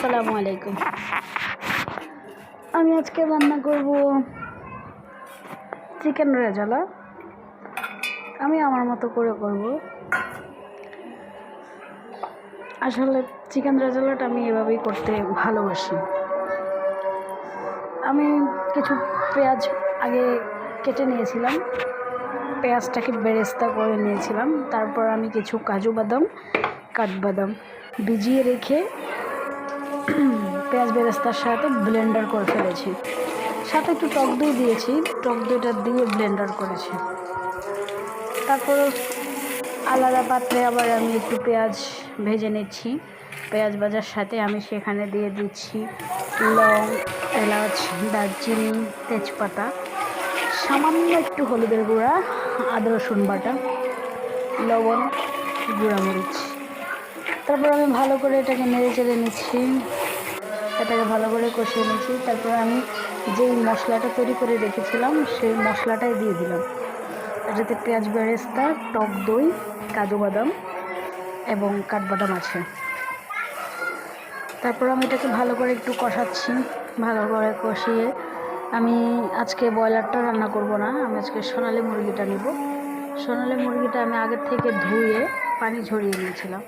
আসসালামু আলাইকুম। আমি আজকে রান্না করব চিকেন রেজালা। আমি আমার মতো করে করব। আসলে চিকেন রেজালাটা আমি এভাবেই করতে ভালোবাসি। আমি কিছু পেঁয়াজ আগে কেটে নিয়েছিলাম। পেঁয়াজটাকে বেরেস্তা করে নিয়েছিলাম। তারপর আমি কিছু কাজু বাদাম, কাঠবাদাম ভিজিয়ে রেখে পেঁয়াজ বেরেস্তার সাথে ব্লেন্ডার করে ফেলেছি। সাথে একটু টক দই দিয়েছি। টক দইটা দিয়ে ব্লেন্ডার করেছি। তারপর আলাদা পাত্রে আবার আমি একটু পেঁয়াজ ভেজে নিচ্ছি। পেঁয়াজ ভাজার সাথে আমি সেখানে দিয়ে দিচ্ছি লং, এলাচ, দারচিনি, তেজপাতা, সামান্য একটু হলুদের গুঁড়া, আদা রসুন বাটা, লবণ, গুঁড়ামরিচ। তারপর আমি ভালো করে এটাকে নেড়ে চেড়ে নিচ্ছি। এটাকে ভালো করে কষিয়ে নিচ্ছি। তারপর আমি যেই মশলাটা তৈরি করে রেখেছিলাম, সেই মশলাটাই দিয়ে দিলাম। এটাতে পেঁয়াজ, বেরেস্তা, টক দই, কাজু বাদাম এবং কাঠবাদাম আছে। তারপর আমি এটাকে ভালো করে একটু কষাচ্ছি। ভালো করে কষিয়ে আমি আজকে ব্রয়লারটা রান্না করব না, আমি আজকে সোনালি মুরগিটা নিব। সোনালি মুরগিটা আমি আগের থেকে ধুয়ে পানি ঝরিয়ে নিয়েছিলাম।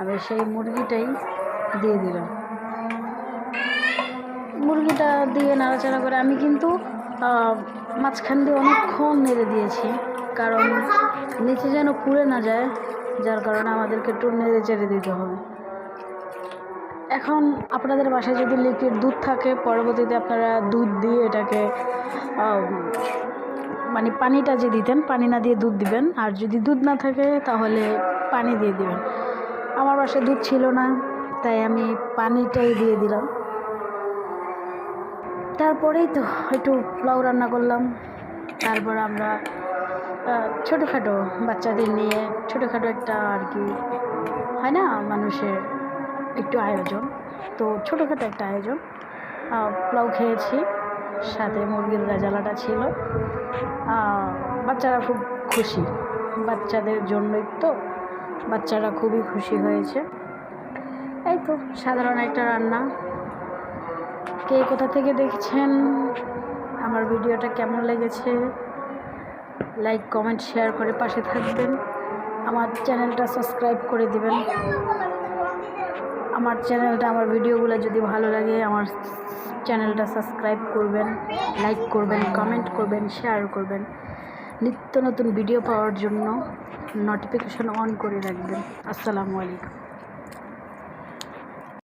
আমি সেই মুরগিটাই দিয়ে দিলাম মুরগিটা দিয়ে নাড়াচাড়া করে আমি কিন্তু মাঝখান দিয়ে অনেকক্ষণ নেড়ে দিয়েছি, কারণ নিচে যেন পুড়ে না যায়, যার কারণে আমাদেরকে একটু নেড়ে চেড়ে দিতে হবে। এখন আপনাদের বাসায় যদি লিকুইড দুধ থাকে, পরবর্তীতে আপনারা দুধ দিয়ে এটাকে মানে পানিটা যে দিতেন, পানি না দিয়ে দুধ দিবেন, আর যদি দুধ না থাকে, তাহলে পানি দিয়ে দিবেন। আমার বাসায় দুধ ছিল না, তাই আমি পানিটাই দিয়ে দিলাম। তারপরেই তো একটু পোলাও রান্না করলাম। তারপর আমরা ছোটোখাটো বাচ্চাদের নিয়ে, ছোটোখাটো একটা আর কি, হয় না, মানুষের একটু আয়োজন। তো ছোটোখাটো একটা আয়োজন পোলাও খেয়েছি, সাথে মুরগির গাজালাটা ছিল। বাচ্চারা খুব খুশি, বাচ্চাদের জন্যই তো বাচ্চারা খুবই খুশি হয়েছে। এই তো, সাধারণ একটা রান্না। কে কোথা থেকে দেখছেন? আমার ভিডিওটা কেমন লেগেছে? লাইক কমেন্ট শেয়ার করে পাশে থাকবেন। আমার চ্যানেলটা সাবস্ক্রাইব করে দিবেন। আমার চ্যানেলটা, আমার ভিডিওগুলো যদি ভালো লাগে, আমার চ্যানেলটা সাবস্ক্রাইব করবেন লাইক করবেন কমেন্ট করবেন শেয়ার করবেন। নিত্য নতুন ভিডিও পাওয়ার জন্য। নোটিফিকেশন অন করে রাখবেন। আসসালামু আলাইকুম।